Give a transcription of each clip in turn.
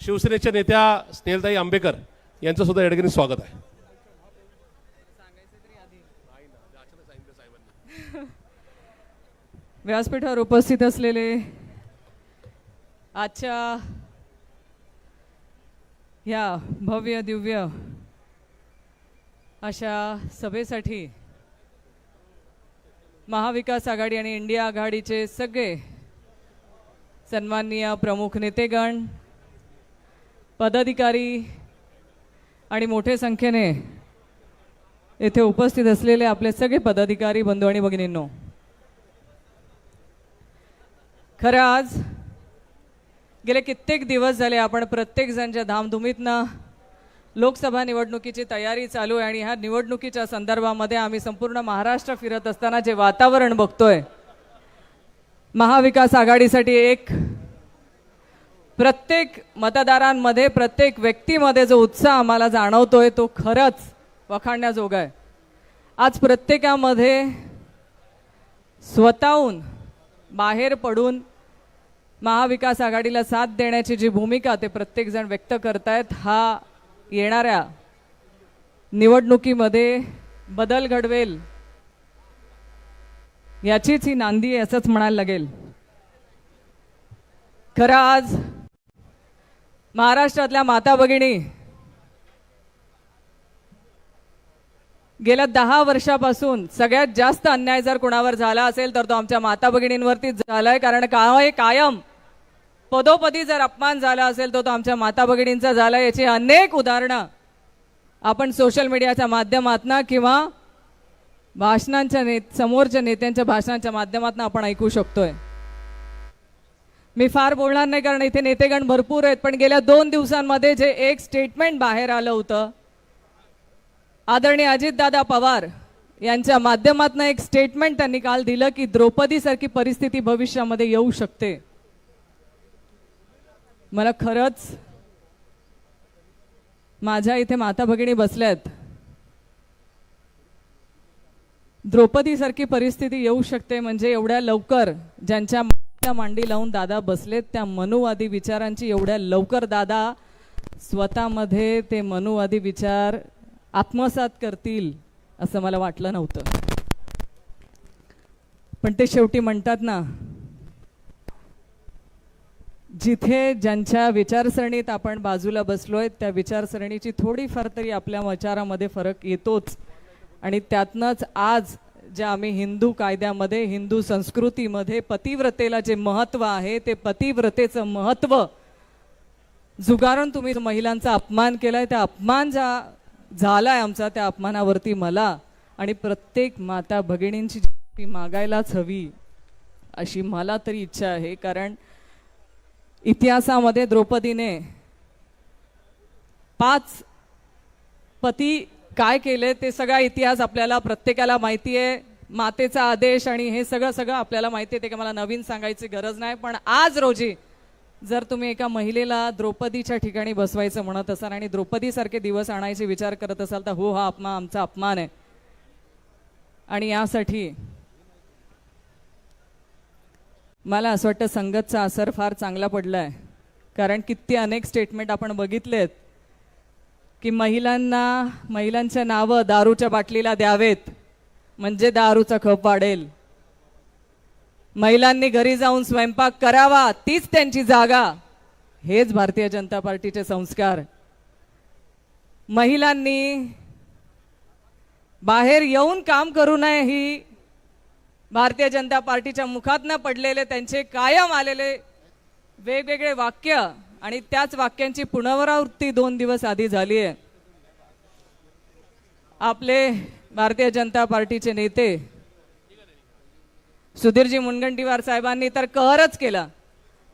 शिवसेनेच्या नेत्या स्नेहलताई आंबेकर यांचं सुद्धा या ठिकाणी स्वागत आहे. व्यासपीठावर उपस्थित असलेले आजच्या ह्या भव्य दिव्य अशा सभेसाठी महाविकास आघाडी आणि इंडिया आघाडीचे सगळे सन्माननीय प्रमुख नेतेगण पदाधिकारी आणि मोठ्या संख्येने येथे उपस्थित असलेले आपले सगळे पदाधिकारी बंधू आणि भगिनींनो खरं आज गेले कित्येक दिवस झाले आपण प्रत्येकजण ज्या धामधुमीतनं लोकसभा निवडणुकीची तयारी चालू आहे आणि ह्या निवडणुकीच्या संदर्भामध्ये आम्ही संपूर्ण महाराष्ट्र फिरत असताना जे वातावरण बघतोय महाविकास आघाडीसाठी एक प्रत्येक मतदारांमध्ये प्रत्येक व्यक्तीमध्ये जो उत्साह आम्हाला जाणवतोय तो खरंच वखाणण्याजोगा आहे. आज प्रत्येकामध्ये स्वतःहून बाहेर पडून महाविकास आघाडीला साथ देण्याची जी भूमिका ते प्रत्येकजण व्यक्त करतायत हा येणाऱ्या निवडणुकीमध्ये बदल घडवेल. याचीच ही नांदी आहे असंच म्हणायला लागेल. खरं आज महाराष्ट्रातल्या माता भगिनी गेल्या दहा वर्षापासून सगळ्यात जास्त अन्याय जर कुणावर झाला असेल तर तो आमच्या माता भगिनींवरतीच झालाय. कारण काय कायम पदोपदी जर अपमान झाला असेल तर तो आमच्या माता भगिनींचा झाला याची अनेक उदाहरणं आपण सोशल मीडियाच्या माध्यमातून किंवा भाषणांच्या ने समोरच्या नेत्यांच्या भाषणांच्या माध्यमातून आपण ऐकू शकतोय. मी फार बोलणार नाही कारण इथे नेतेगण भरपूर आहेत पण गेल्या दोन दिवसांमध्ये जे एक स्टेटमेंट बाहेर आलं होतं आदरणीय अजितदादा पवार यांच्या माध्यमातून एक स्टेटमेंट त्यांनी काल दिलं की द्रौपदीसारखी परिस्थिती भविष्यामध्ये येऊ शकते. मला खरंच माझ्या इथे माता भगिनी बसल्यात. द्रौपदीसारखी परिस्थिती येऊ शकते म्हणजे एवढ्या लवकर ज्यांच्या मांडीला मांडी लावून दादा बसलेत त्या मनुवादी विचारांची एवढ्या लवकर दादा स्वतःमध्ये ते मनुवादी विचार आत्मसात करतील असं मला वाटलं नव्हतं. पण ते शेवटी म्हणतात ना जिथे ज्यांच्या विचारसरणीत आपण बाजूला बसलोय त्या विचारसरणीची थोडीफार तरी आपल्या विचारामध्ये फरक येतोच. आणि त्यातनंच आज ज्या आम्ही हिंदू कायद्यामध्ये हिंदू संस्कृतीमध्ये पतिव्रतेला जे महत्त्व आहे ते पतिव्रतेचं महत्त्व जुगारून तुम्ही महिलांचा अपमान केलाय त्या अपमान ज्या झालाय आमचा त्या अपमानावरती मला आणि प्रत्येक माता भगिनींची ती मागायलाच हवी अशी मला तरी इच्छा आहे. कारण इतिहासामध्ये द्रौपदीने पाच पती काय केले ते सगळा इतिहास आपल्याला प्रत्येकाला माहिती आहे मातेचा आदेश आणि हे सगळं सगळं आपल्याला माहिती आहे ते का मला नवीन सांगायची गरज नाही. पण आज रोजी जर तुम्ही एका महिलेला द्रौपदीच्या ठिकाणी बसवायचं म्हणत असाल आणि द्रौपदीसारखे दिवस आणायचे विचार करत असाल तर हो हा अपमान आमचा अपमान आहे. आणि यासाठी मला असं वाटतं संगतचा असर फार चांगला पडला आहे कारण किती अनेक स्टेटमेंट आपण बघितलेत. की महिलांना महिलांच्या नावं दारूच्या बाटलीला द्यावेत म्हणजे दारूचा खप वाढेल. महिलांनी घरी जाऊन स्वयंपाक करावा तीच त्यांची जागा. हेच भारतीय जनता पार्टीचे संस्कार. महिलांनी बाहेर येऊन काम करू नये ही भारतीय जनता पार्टीच्या मुखातनं पडलेले त्यांचे कायम आलेले वेगवेगळे वाक्य आणि त्याच वाक्यांची पुनरावृत्ती दोन दिवस आधी झाली आहे. आपले भारतीय जनता पार्टीचे नेते सुधीरजी मुनगंटीवार साहेबांनी तर कहरच केला.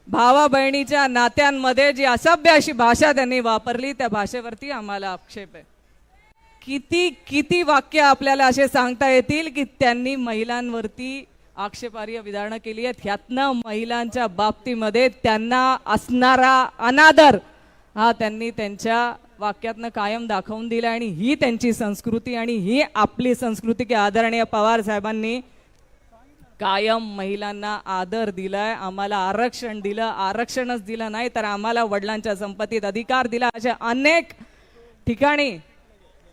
भावा बहिणीच्या नात्यांमध्ये जी असभ्य अशी भाषा त्यांनी वापरली त्या भाषेवरती आम्हाला आक्षेप आहे. किती किती वाक्य आपल्याला असे सांगता येतील की त्यांनी महिलांवरती आक्षेपार्ह विधारणं केली आहेत. ह्यातनं महिलांच्या बाबतीमध्ये त्यांना असणारा अनादर हा त्यांनी त्यांच्या वाक्यातनं कायम दाखवून दिला आणि ही त्यांची संस्कृती आणि ही आपली संस्कृती की आदरणीय पवार साहेबांनी कायम महिलांना आदर दिलाय आम्हाला आरक्षण दिलं आरक्षणच दिलं नाही तर आम्हाला वडिलांच्या संपत्तीत अधिकार दिला अशा अनेक ठिकाणी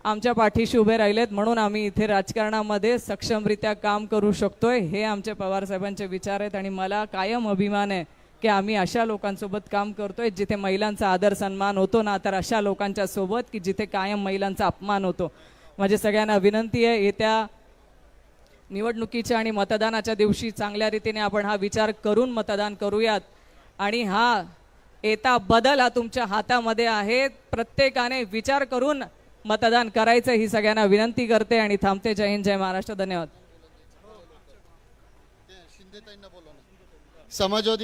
आमच्या पाठीशी उभे राहिलेत म्हणून आम्ही इथे राजकारणामध्ये सक्षमरित्या काम करू शकतोय. हे आमचे पवार साहेबांचे विचार आहेत आणि मला कायम अभिमान आहे की आम्ही अशा लोकांसोबत काम करतोय जिथे महिलांचा आदर सन्मान होतो ना तर अशा लोकांच्या सोबत की जिथे कायम महिलांचा अपमान होतो. माझी सगळ्यांना विनंती आहे येत्या निवडणुकीच्या आणि मतदानाच्या दिवशी चांगल्या रीतीने आपण हा विचार करून मतदान करूयात. आणि हा येता बदल हा तुमच्या हातामध्ये आहे. प्रत्येकाने विचार करून मतदान करायचं ही सगळ्यांना विनंती करते आणि थांबते. जय हिंद जय महाराष्ट्र. धन्यवाद. समाजवादी